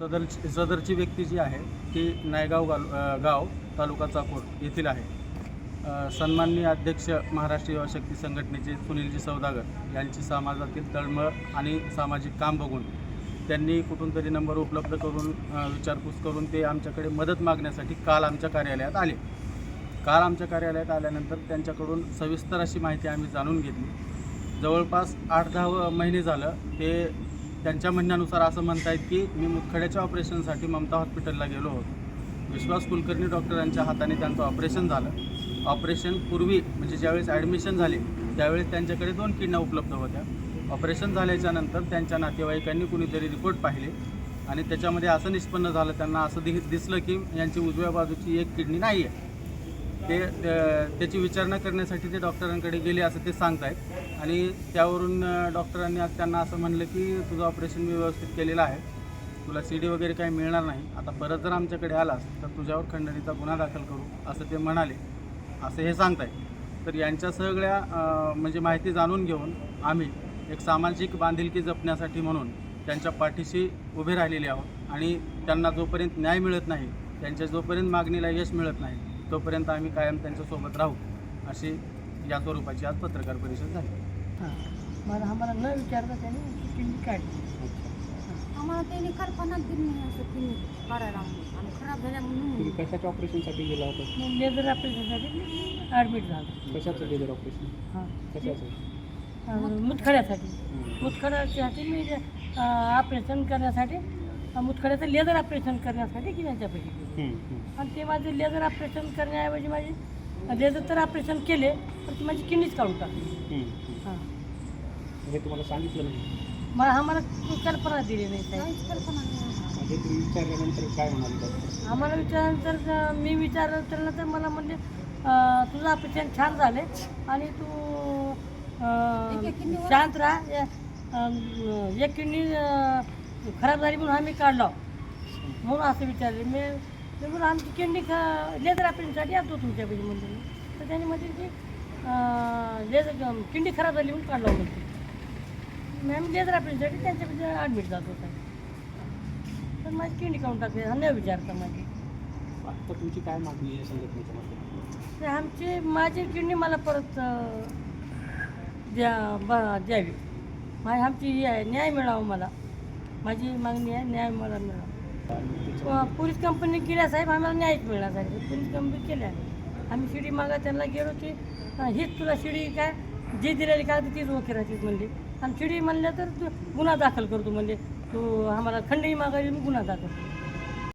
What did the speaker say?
सदर सदरची व्यक्ती जी आहे ती नायगाव गाल गाव तालुका चाकूर येथील आहे. सन्माननीय अध्यक्ष महाराष्ट्र युवा शक्ती संघटनेचे सुनीलजी सौदागर यांची समाजातील तळमळ आणि सामाजिक काम बघून त्यांनी कुठून तरी नंबर उपलब्ध करून विचारपूस करून ते आमच्याकडे मदत मागण्यासाठी काल आमच्या कार्यालयात आले. काल आमच्या कार्यालयात आल्यानंतर त्यांच्याकडून सविस्तर अशी माहिती आम्ही जाणून घेतली. जवळपास आठ दहा महिने झालं ते त्यांच्या म्हणण्यानुसार असं म्हणतायत की मी मुतखड्याच्या ऑपरेशनसाठी ममता हॉस्पिटलला गेलो होतो. विश्वास कुलकर्णी डॉक्टरांच्या हाताने त्यांचं ऑपरेशन झालं. ऑपरेशन पूर्वी म्हणजे ज्यावेळेस ॲडमिशन झाले त्यावेळेस त्यांच्याकडे दोन किडण्या उपलब्ध होत्या. ऑपरेशन झाल्याच्यानंतर त्यांच्या नातेवाईकांनी कुणीतरी रिपोर्ट पाहिले आणि त्याच्यामध्ये असं निष्पन्न झालं त्यांना असं दि दिसलं की यांची उजव्या बाजूची एक किडनी नाही आहे ते त्याची विचारणा करण्यासाठी ते डॉक्टरांकडे गेले असं ते सांगतायत. आणि त्यावरून डॉक्टरांनी आज त्यांना असं म्हणलं की तुझं ऑपरेशन मी व्यवस्थित केलेलं आहे. तुला सी डी वगैरे काही मिळणार नाही. आता परत जर आमच्याकडे आलास तर तुझ्यावर खंडणीचा गुन्हा दाखल करू असं ते म्हणाले. असं हे सांगतायत. तर यांच्या सगळ्या म्हणजे माहिती जाणून घेऊन आम्ही एक सामाजिक बांधिलकी जपण्यासाठी म्हणून त्यांच्या पाठीशी उभे राहिलेले आहोत. आणि त्यांना जोपर्यंत न्याय मिळत नाही त्यांच्या जोपर्यंत मागणीला यश मिळत नाही तोपर्यंत आम्ही कायम त्यांच्यासोबत राहू अशी या स्वरूपाची आज पत्रकार परिषद झाली. हां. मला आम्हाला न विचारता त्याने किडनी काढली. आम्हाला त्यांनी कल्पनाच दिली नाही असं तिने करायला. आणि खराब झाल्या म्हणून. तुम्ही कशाच्या ऑपरेशनसाठी गेला होता? मग लेझर ऑपरेशनसाठी ॲडमिट झालो. कशाचं लेझर ऑपरेशन? हां. कशाचं? मुतखड्यासाठी. मुतखड्यासाठी मी ऑपरेशन करण्यासाठी मुतखड्याचं लेझर ऑपरेशन करण्यासाठी की त्यांच्यापैकी गेलो. हं, हं. आणि ते माझे लेझर ऑपरेशन करण्याऐवजी माझे लेझर तर ऑपरेशन केले पण ती माझी किडनीच काढून टाकली. हं, हं. तुम्हाला सांगितलं नाही. मला आम्हाला कल्पना दिली नाही साहेब काहीच कल्पना नाही. हे तुम्ही विचारल्यानंतर काय म्हणाले आम्हाला विचारल्यानंतर मी विचारलं तर मला म्हणले अं, तुझं ऑपरेशन छान झाले आणि तू शांत राहा. एक किडनी खराब झाली म्हणून आम्ही काढलो. म्हणून असं विचारले. मी मी म्हणून आमची किडनी ख लेझर ऑपरेशनसाठी येतो तुमच्यापैकी म्हणले मी. तर त्यांनी म्हणजे की लेझर किडनी खराब झाली म्हणून काढलो म्हणते मी आम्ही लेझर ऑपरेशनसाठी त्यांच्यापैकी ॲडमिट जात होता. तर माझी किडनी काढून टाकली. हा न विचारता माझी. आता तुमची काय मागणी आहे संघटनेच्या माध्यमातून? तर आमची माझी किडनी मला परत द्या द्यावी. माझी आमची ही आहे न्याय मिळावा मला. माझी मागणी आहे न्याय मला मिळावा. पोलीस कंपनी केल्या साहेब आम्हाला न्यायच मिळणार साहेब. पोलीस कंपनी केल्या. आम्ही शिडी मागा त्यांना गेलो की हीच तुला शिडी काय? जे दिलेली काय तीच ओके राहतीस म्हणली. आणि शिडी म्हणल्या तर तू गुन्हा दाखल करतो म्हणजे तू आम्हाला खंडणी मागायला मी गुन्हा दाखल करतो